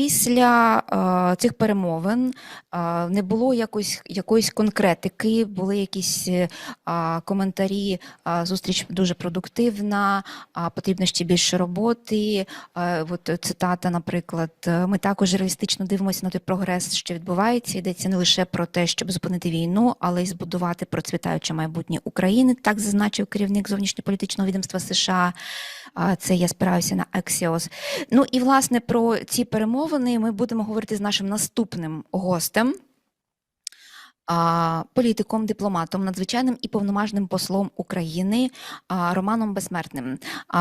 після е, цих перемовин е, не було якось, якоїсь конкретики, були якісь е, коментарі, а, зустріч дуже продуктивна, а, потрібно ще більше роботи. Е, От цитата, наприклад, е, ми також реалістично дивимося на той прогрес, що відбувається. Йдеться не лише про те, щоб зупинити війну, але й збудувати процвітаюче майбутнє України. Так зазначив керівник зовнішньополітичного відомства США. Це я спираюся на Axios. Ну і власне про ці перемовини ми будемо говорити з нашим наступним гостем. Політиком, дипломатом, надзвичайним і повноважним послом України Романом Безсмертним.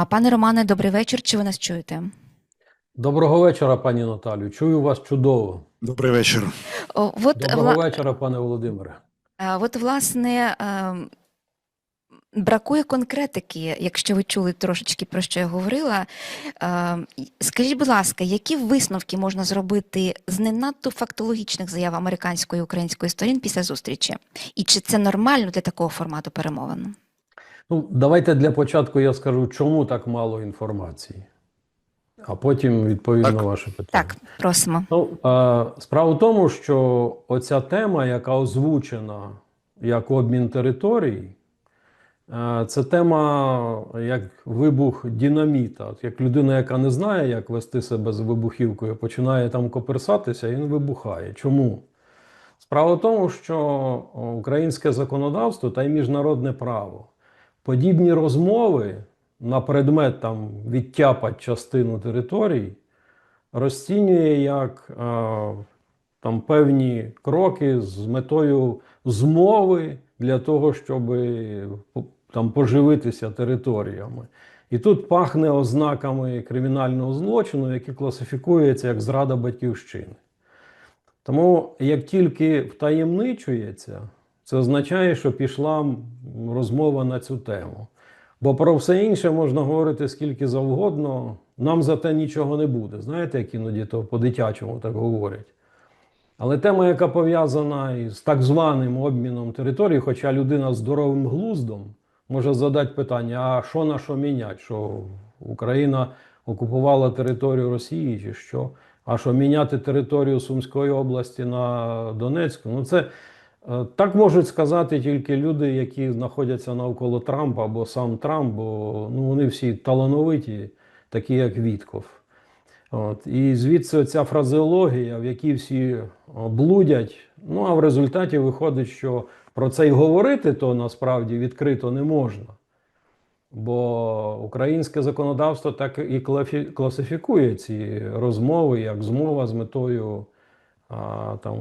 Пане Романе, добрий вечір. Чи ви нас чуєте? Доброго вечора, пані Наталю. Чую вас чудово. Добрий вечір. От, Доброго вла- вечора, пане Володимире. Е, От, власне, ем, бракує конкретики, якщо ви чули трошечки про що я говорила. Ем, Скажіть, будь ласка, які висновки можна зробити з не надто фактологічних заяв американської і української сторін після зустрічі? І чи це нормально для такого формату перемовин? Ну, давайте для початку я скажу, чому так мало інформації, а потім відповім Так. на ваше питання. Так, просимо. Ну, е, справа в тому, що оця тема, яка озвучена як обмін територій, е, це тема як вибух динаміта. От як людина, яка не знає, як вести себе з вибухівкою, починає там коперсатися, і він вибухає. Чому? Справа в тому, що українське законодавство та й міжнародне право подібні розмови на предмет там відтяпать частину територій розцінює як е, там певні кроки з метою змови для того, щоб там поживитися територіями. І тут пахне ознаками кримінального злочину, який класифікується як зрада батьківщини. Тому як тільки втаємничується, це означає, що пішла розмова на цю тему. Бо про все інше можна говорити скільки завгодно, нам за те нічого не буде. Знаєте, як іноді то по-дитячому так говорять. Але тема, яка пов'язана із так званим обміном територій, хоча людина здоровим глуздом може задати питання: а що на що міняти? Що Україна окупувала територію Росії, чи що? А що міняти територію Сумської області на Донецьку? Ну це е, так можуть сказати тільки люди, які знаходяться навколо Трампа або сам Трамп, бо ну, вони всі талановиті, такі як Вітков. От. І звідси ця фразеологія, в якій всі о, блудять. Ну а в результаті виходить, що про це й говорити то насправді відкрито не можна. Бо українське законодавство так і класифікує ці розмови як змова з метою а, там,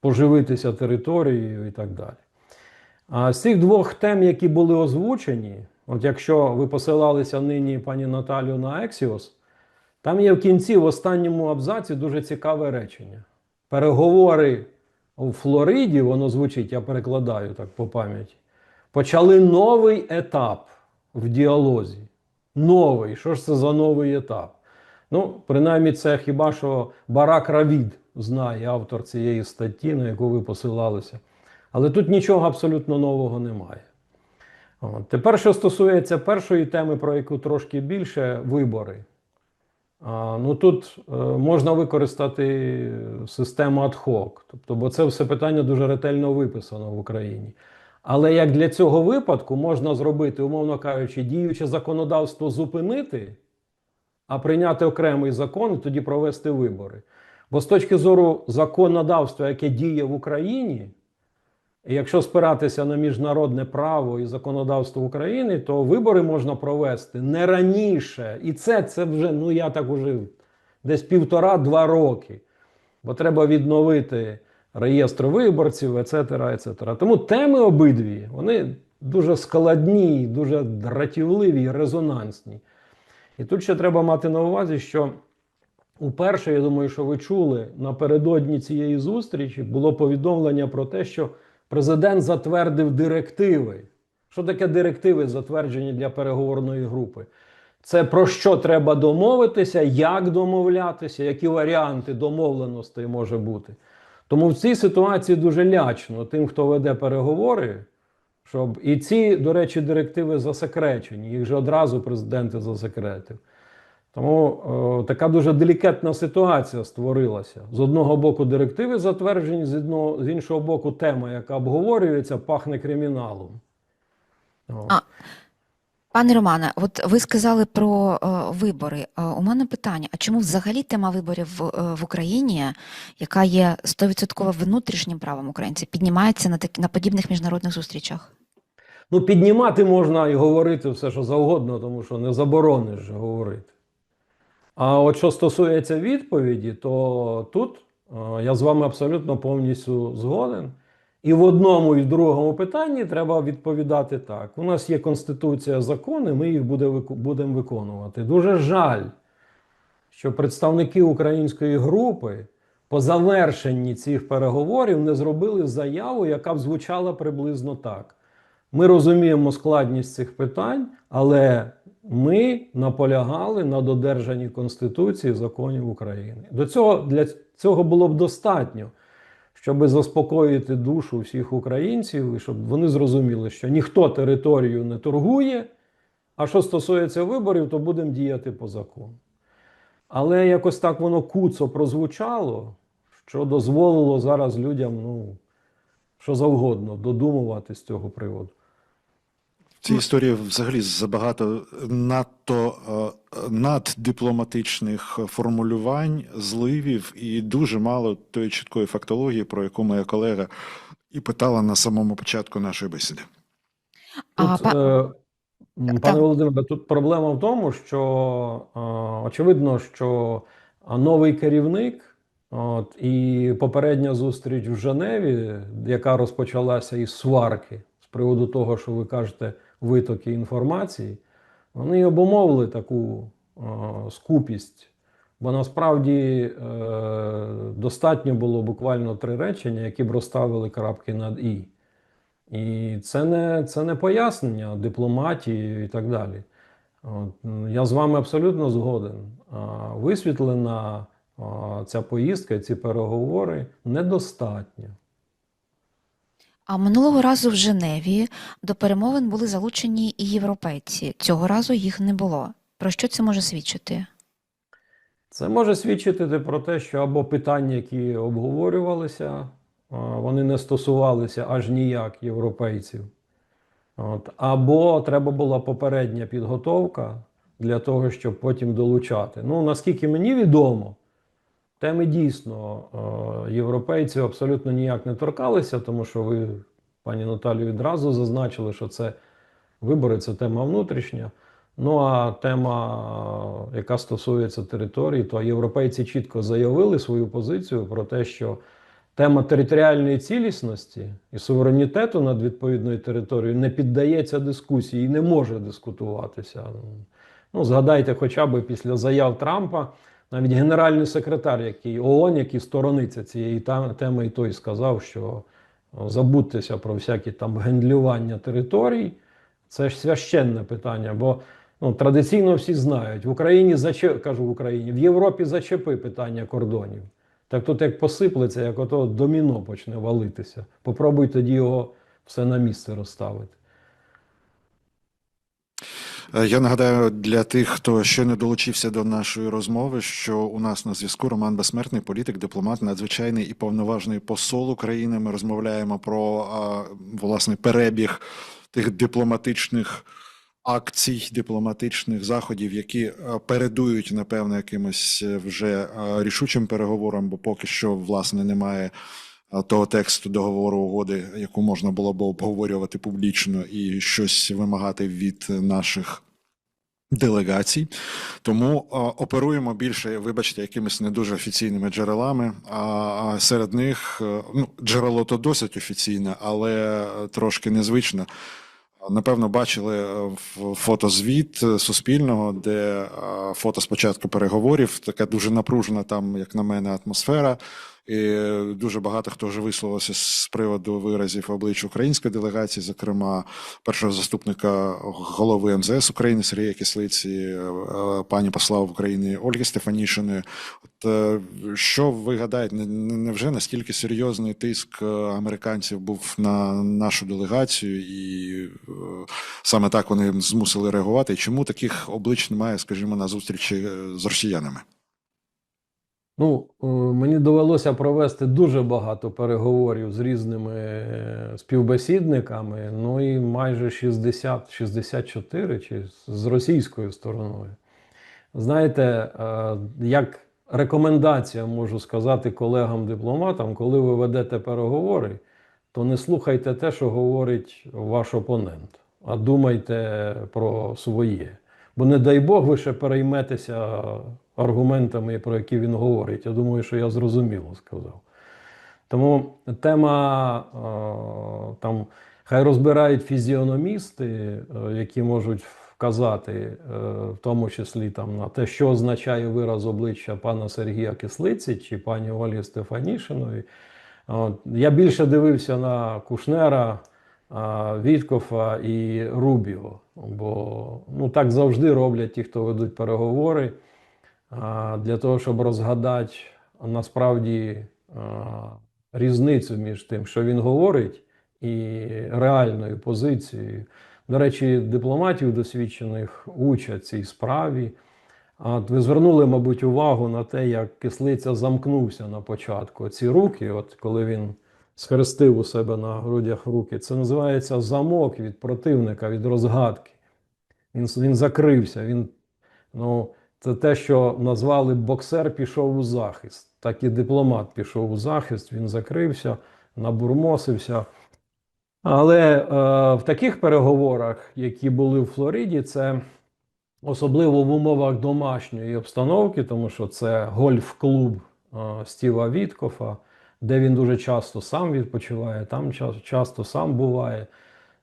поживитися територією і так далі. А з цих двох тем, які були озвучені, от якщо ви посилалися нині пані Наталю на Ексіос, там є в кінці, в останньому абзаці, дуже цікаве речення. Переговори у Флориді, воно звучить, я перекладаю так по пам'яті, почали новий етап в діалозі. Новий. Що ж це за новий етап? Ну, принаймні, це хіба що Барак Равід знає, автор цієї статті, на яку ви посилалися. Але тут нічого абсолютно нового немає. От. Тепер, що стосується першої теми, про яку трошки більше вибори. Ну тут е, можна використати систему ad-hoc, тобто, бо це все питання дуже ретельно виписано в Україні. Але як для цього випадку можна зробити, умовно кажучи, діюче законодавство зупинити, а прийняти окремий закон і тоді провести вибори. Бо з точки зору законодавства, яке діє в Україні, якщо спиратися на міжнародне право і законодавство України, то вибори можна провести не раніше. І це, це вже, ну я так уже десь півтора-два роки. Бо треба відновити реєстр виборців, ецетера, ецетера. Тому теми обидві, вони дуже складні, дуже дратівливі резонансні. І тут ще треба мати на увазі, що уперше, я думаю, що ви чули, напередодні цієї зустрічі було повідомлення про те, що президент затвердив директиви. Що таке директиви, затверджені для переговорної групи? Це про що треба домовитися, як домовлятися, які варіанти домовленостей може бути. Тому в цій ситуації дуже лячно тим, хто веде переговори, щоб і ці, до речі, директиви засекречені, їх же одразу президент засекретив. Тому е, така дуже делікатна ситуація створилася. З одного боку, директиви затверджені, з, одного, з іншого боку, тема, яка обговорюється, пахне криміналом. О. А, Пане Романе, от ви сказали про е, вибори. Е, у мене питання: а чому взагалі тема виборів в, е, в Україні, яка є 100% внутрішнім правом українців, піднімається на такі на подібних міжнародних зустрічах? Ну, піднімати можна і говорити все, що завгодно, тому що не заборониш говорити. А от що стосується відповіді, то тут е, я з вами абсолютно повністю згоден. І в одному, і в другому питанні треба відповідати так. У нас є Конституція, закони, ми їх будемо виконувати. Дуже жаль, що представники української групи по завершенні цих переговорів не зробили заяву, яка б звучала приблизно так. Ми розуміємо складність цих питань, але ми наполягали на додержанні Конституції законів України. До цього для цього було б достатньо, щоб заспокоїти душу всіх українців, і щоб вони зрозуміли, що ніхто територію не торгує. А що стосується виборів, то будемо діяти по закону. Але якось так воно куцо прозвучало, що дозволило зараз людям, ну, що завгодно, додумувати з цього приводу. Цій історії взагалі забагато надто е, наддипломатичних формулювань, зливів і дуже мало тої чіткої фактології, про яку моя колега і питала на самому початку нашої бесіди. А, Тут, па- е, пане. Володимире, тут проблема в тому, що е, очевидно, що новий керівник, от, і попередня зустріч в Женеві, яка розпочалася із сварки з приводу того, що ви кажете, витоки інформації, вони обумовили таку е, скупість. Бо насправді е, достатньо було буквально три речення, які б розставили крапки над І. І це не, це не пояснення дипломатії і так далі. От, я з вами абсолютно згоден. Висвітлена ця поїздка, ці переговори недостатньо. А минулого разу в Женеві до перемовин були залучені і європейці. Цього разу їх не було. Про що це може свідчити? Це може свідчити про те, що або питання, які обговорювалися, вони не стосувалися аж ніяк європейців. От, або треба була попередня підготовка для того, щоб потім долучати. Ну, наскільки мені відомо, теми дійсно е, європейців абсолютно ніяк не торкалися, тому що ви, пані Наталію, відразу зазначили, що це вибори, це тема внутрішня. Ну а тема, е, яка стосується території, то європейці чітко заявили свою позицію про те, що тема територіальної цілісності і суверенітету над відповідною територією не піддається дискусії і не може дискутуватися. Ну, згадайте, хоча б після заяв Трампа, навіть генеральний секретар, який ООН, який сторониться цієї теми, і той сказав, що забудьтеся про всякі там гендлювання територій. Це ж священне питання, бо ну, традиційно всі знають, в Україні зачеп, кажу в Україні, в Європі зачепи питання кордонів. Так тут як посиплеться, як ото доміно почне валитися. Попробуй тоді його все на місце розставити. Е, Я нагадаю для тих, хто ще не долучився до нашої розмови, що у нас на зв'язку Роман Безсмертний, політик, дипломат, надзвичайний і повноважний посол України. Ми розмовляємо про власне перебіг тих дипломатичних акцій, дипломатичних заходів, які е, передують, напевно, якимось е, вже е, рішучим переговорам, бо поки що власне немає того тексту договору угоди, яку можна було б обговорювати публічно і щось вимагати від наших делегацій. Тому а, оперуємо більше, вибачте, якимись не дуже офіційними джерелами. А, серед них е, ну, джерело то досить офіційне, але трошки незвичне. Напевно, бачили е, фотозвіт е, Суспільного, де фото спочатку переговорів, така дуже напружена там, як на мене, атмосфера. І дуже багато хто вже висловився з приводу виразів облич української делегації, зокрема першого заступника голови МЗС України Сергія Кислиці, е, пані посла в Україні Ольги Стефанішини. От е, що ви гадаєте, не- не- невже настільки серйозний тиск е, американців був на нашу делегацію, і саме так вони змусили реагувати? Чому таких облич немає, скажімо, на зустрічі з росіянами? Ну, е, мені довелося провести дуже багато переговорів з різними е, співбесідниками, ну і майже 60, 64 чи з російською стороною. Знаєте, е, як рекомендація можу сказати колегам-дипломатам, коли ви ведете переговори, то не слухайте те, що говорить ваш опонент, а думайте про своє. Бо не дай Бог, ви ще перейметеся аргументами, про які він говорить. Я думаю, що я зрозуміло сказав. Тому тема е, там хай розбирають фізіономісти, е, які можуть вказати, е, в тому числі там на те, що означає вираз обличчя пана Сергія Кислиці чи пані Олі Стефанішиної. Я більше дивився на Кушнера, Віткофа і Рубіо, бо ну, так завжди роблять ті, хто ведуть переговори, для того, щоб розгадати насправді різницю між тим, що він говорить, і реальною позицією. До речі, дипломатів досвідчених учать цій справі. А ви звернули, мабуть, увагу на те, як кислиця замкнувся на початку. Ці руки, от коли він схрестив у себе на грудях руки, це називається замок від противника, від розгадки. Він, він закрився. Він, ну, це те, що назвали боксер пішов у захист. Так і дипломат пішов у захист, він закрився, набурмосився. Але е, в таких переговорах, які були в Флориді, це особливо в умовах домашньої обстановки, тому що це гольф-клуб е, Стіва Віткофа, де він дуже часто сам відпочиває, там ча- часто сам буває.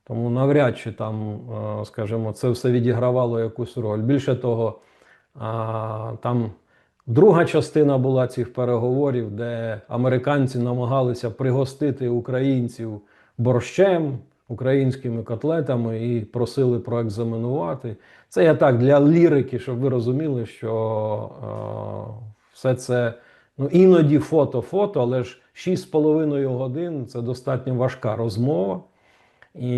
Тому навряд чи там, е, скажімо, це все відігравало якусь роль. Більше того, а, там друга частина була цих переговорів, де американці намагалися пригостити українців борщем, українськими котлетами і просили проекзаменувати. Це я так для лірики, щоб ви розуміли, що е, все це ну, іноді фото-фото, але ж 6,5 годин це достатньо важка розмова. І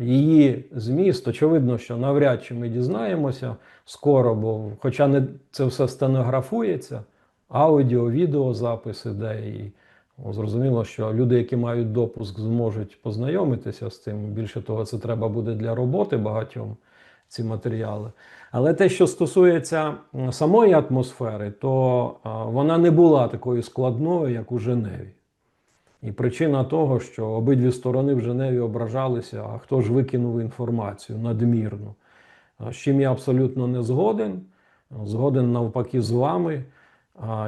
її зміст, очевидно, що навряд чи ми дізнаємося скоро, бо хоча не це все стенографується, аудіо, відеозаписи, де і зрозуміло, що люди, які мають допуск, зможуть познайомитися з цим. Більше того, це треба буде для роботи багатьом ці матеріали. Але те, що стосується самої атмосфери, то вона не була такою складною, як у Женеві. І причина того, що обидві сторони в Женеві ображалися, а хто ж викинув інформацію надмірну. З чим я абсолютно не згоден. Згоден навпаки з вами,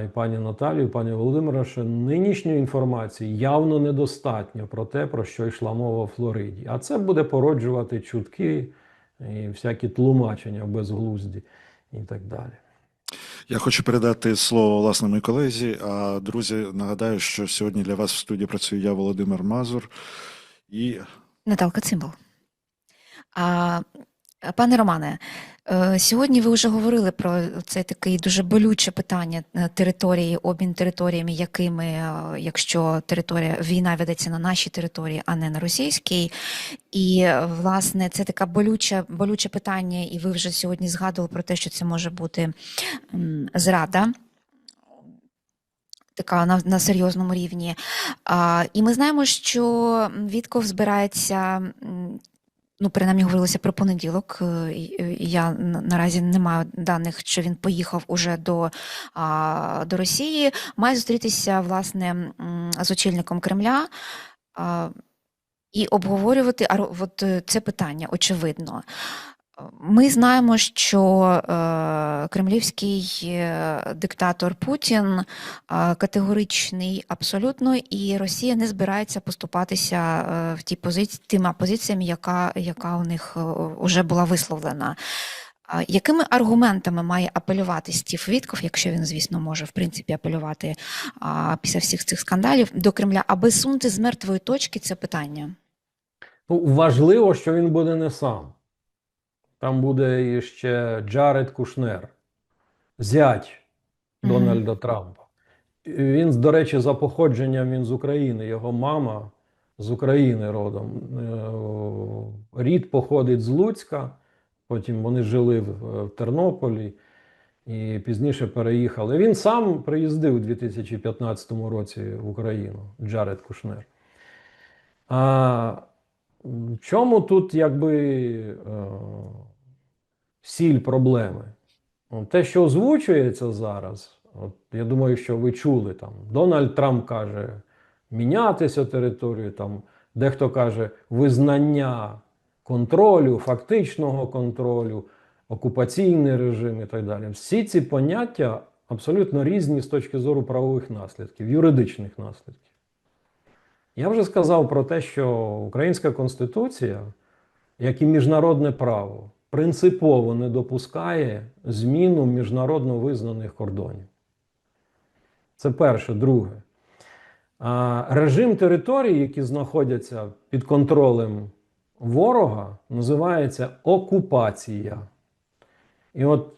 і пані Наталію, і пані Володимира, що нинішньої інформації явно недостатньо про те, про що йшла мова в Флориді. А це буде породжувати чутки і всякі тлумачення безглузді і так далі. Я хочу передати слово власне моїй колезі. А друзі, нагадаю, що сьогодні для вас в студії працюю я, Володимир Мазур. І Наталка Цимбал. А, пане Романе, е, сьогодні ви вже говорили про це таке дуже болюче питання е, території, обмін територіями, якими, е, якщо територія війна ведеться на нашій території, а не на російській. І власне це таке болюче, болюче питання, і ви вже сьогодні згадували про те, що це може бути зрада. Така на, на серйозному рівні. А, і ми знаємо, що Вітков збирається, ну, принаймні говорилося про понеділок. е, і Я наразі не маю даних, що він поїхав уже до, до Росії. Має зустрітися власне з очільником Кремля. І обговорювати от е, це питання, очевидно. Ми знаємо, що е, кремлівський е, диктатор Путін е, категоричний абсолютно, і Росія не збирається поступатися в ті позиції, тими позиціями, яка, яка у них вже була висловлена. Якими аргументами має апелювати Стів Вітков, якщо він, звісно, може в принципі апелювати після всіх цих скандалів до Кремля, аби сунути з мертвої точки це питання? Ну, важливо, що він буде не сам. Там буде іще Джаред Кушнер, зять. Дональда Трампа. Він, до речі, за походженням він з України. Його мама з України родом. Е, Рід походить з Луцька, потім вони жили в, в Тернополі і пізніше переїхали. Він сам приїздив у 2015 році в Україну, Джаред Кушнер. А в чому тут якби е, сіль проблеми? Ну, Те, що озвучується зараз, от, я думаю, що ви чули там. Дональд Трамп каже мінятися територію, там, дехто каже визнання контролю, фактичного контролю, окупаційний режим і так далі. Всі ці поняття абсолютно різні з точки зору правових наслідків, юридичних наслідків. Я вже сказав про те, що Українська Конституція, як і міжнародне право, принципово не допускає зміну міжнародно визнаних кордонів. Це перше. Друге. Режим територій, які знаходяться під контролем ворога, називається окупація. І от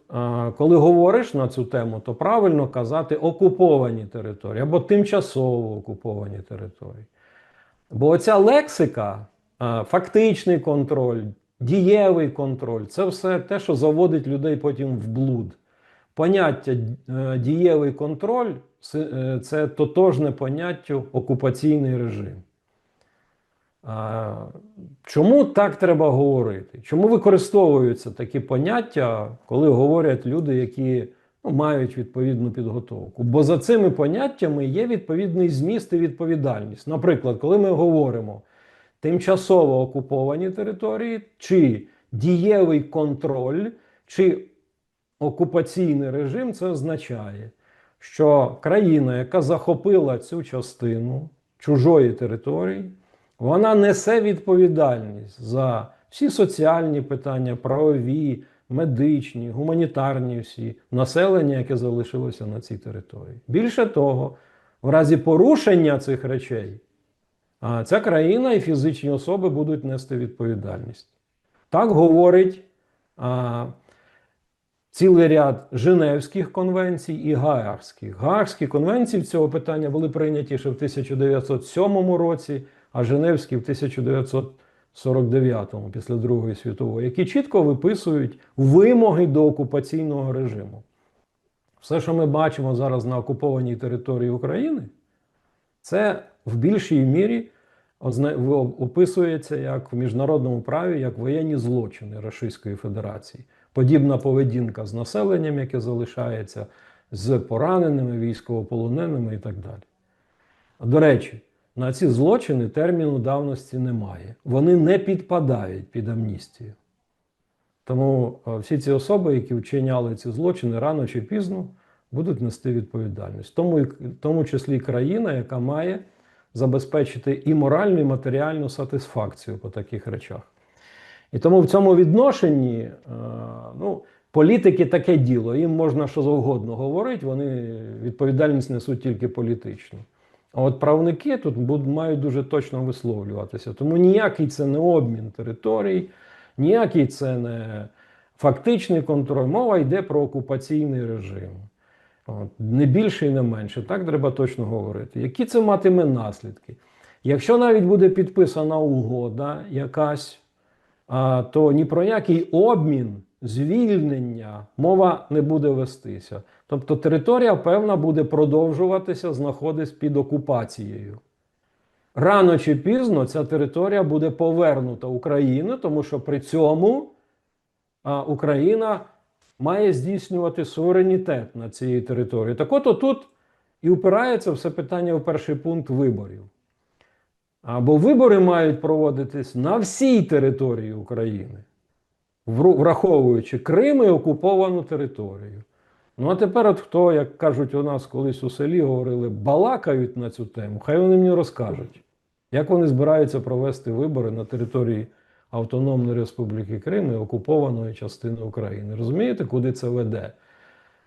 коли говориш на цю тему, то правильно казати окуповані території або тимчасово окуповані території. Бо оця лексика, фактичний контроль, дієвий контроль це все те, що заводить людей потім в блуд. Поняття е, дієвий контроль це, е, тотожне поняттю окупаційний режим. Чому так треба говорити? Чому використовуються такі поняття, коли говорять люди, які ну, мають відповідну підготовку? Бо за цими поняттями є відповідний зміст і відповідальність. Наприклад, коли ми говоримо тимчасово окуповані території, чи дієвий контроль, чи окупаційний режим, це означає, що країна, яка захопила цю частину чужої території, вона несе відповідальність за всі соціальні питання, правові, медичні, гуманітарні всі населення, яке залишилося на цій території. Більше того, в разі порушення цих речей, ця країна і фізичні особи будуть нести відповідальність. Так говорить цілий ряд Женевських конвенцій і Гаагських. Гаагські конвенції цього питання були прийняті ще в 1907 році, а Женевські в 1949 після Другої світової, які чітко виписують вимоги до окупаційного режиму. Все, що ми бачимо зараз на окупованій території України, це в більшій мірі описується як в міжнародному праві як воєнні злочини Російської Федерації. Подібна поведінка з населенням, яке залишається, з пораненими, військовополоненими і так далі. До речі, на ці злочини терміну давності немає. Вони не підпадають під амністію. Тому е, всі ці особи, які вчиняли ці злочини, рано чи пізно будуть нести відповідальність. Тому, в тому числі країна, яка має забезпечити і моральну, і матеріальну сатисфакцію по таких речах. І тому в цьому відношенні е, ну, політики таке діло. Їм можна що завгодно говорити, вони відповідальність несуть тільки політичну. А от правники тут мають дуже точно висловлюватися. Тому ніякий це не обмін територій, ніякий це не фактичний контроль. Мова йде про окупаційний режим. Не більше і не менше. Так треба точно говорити. Які це матиме наслідки? Якщо навіть буде підписана угода якась, то ні про який обмін, звільнення мова не буде вестися. Тобто територія певна буде продовжуватися знаходитись під окупацією. Рано чи пізно ця територія буде повернута Україні, тому що при цьому Україна має здійснювати суверенітет на цій території. Так от тут і впирається все питання в перший пункт виборів. Або вибори мають проводитись на всій території України, враховуючи Крим і окуповану територію. Ну а тепер, от хто, як кажуть у нас колись у селі, говорили, балакають на цю тему, хай вони мені розкажуть, як вони збираються провести вибори на території Автономної Республіки Крим і окупованої частини України. Розумієте, куди це веде?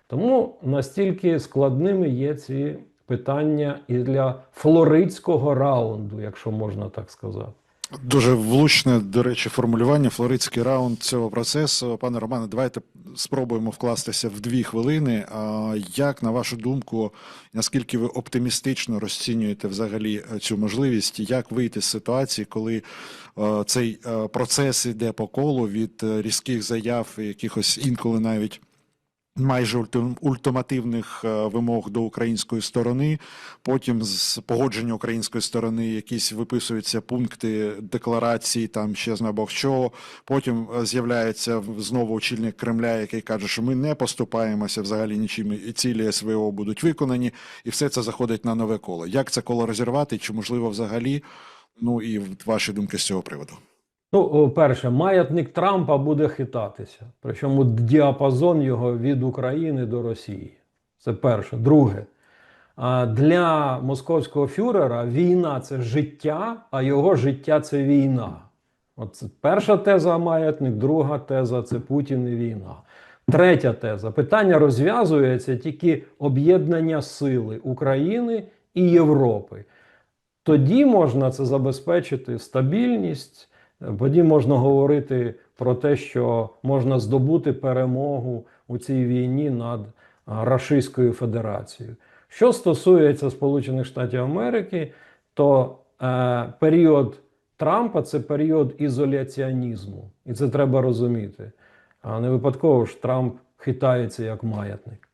Тому настільки складними є ці питання і для флоридського раунду, якщо можна так сказати. Дуже влучне, до речі, формулювання, флоридський раунд цього процесу. Пане Романе, давайте спробуємо вкластися в дві хвилини. А Як, на вашу думку, наскільки ви оптимістично розцінюєте взагалі е, цю можливість? Як вийти з ситуації, коли е, цей е, процес іде по колу від різких заяв, якихось інколи навіть майже ультим- ультимативних е, вимог до української сторони. Потім з погодження української сторони якісь виписуються пункти декларації, там ще знає Бог що. Потім е, з'являється знову очільник Кремля, який каже, що ми не поступаємося взагалі нічим, і цілі СВО будуть виконані, і все це заходить на нове коло. Як це коло розірвати? Чи можливо взагалі? Ну і ваші думки з цього приводу? Ну, перше, маятник Трампа буде хитатися. Причому діапазон його від України до Росії. Це перше. Друге, для московського фюрера війна це життя, а його життя це війна. От перша теза маятник, друга теза це Путін і війна. Третя теза. Питання розв'язується тільки об'єднання сили України і Європи. Тоді можна це забезпечити стабільність, тоді можна говорити про те, що можна здобути перемогу у цій війні над Рашистською Федерацією. Що стосується Сполучених Штатів Америки, то е, період Трампа це період ізоляціонізму, і це треба розуміти. А не випадково ж Трамп хитається як маятник.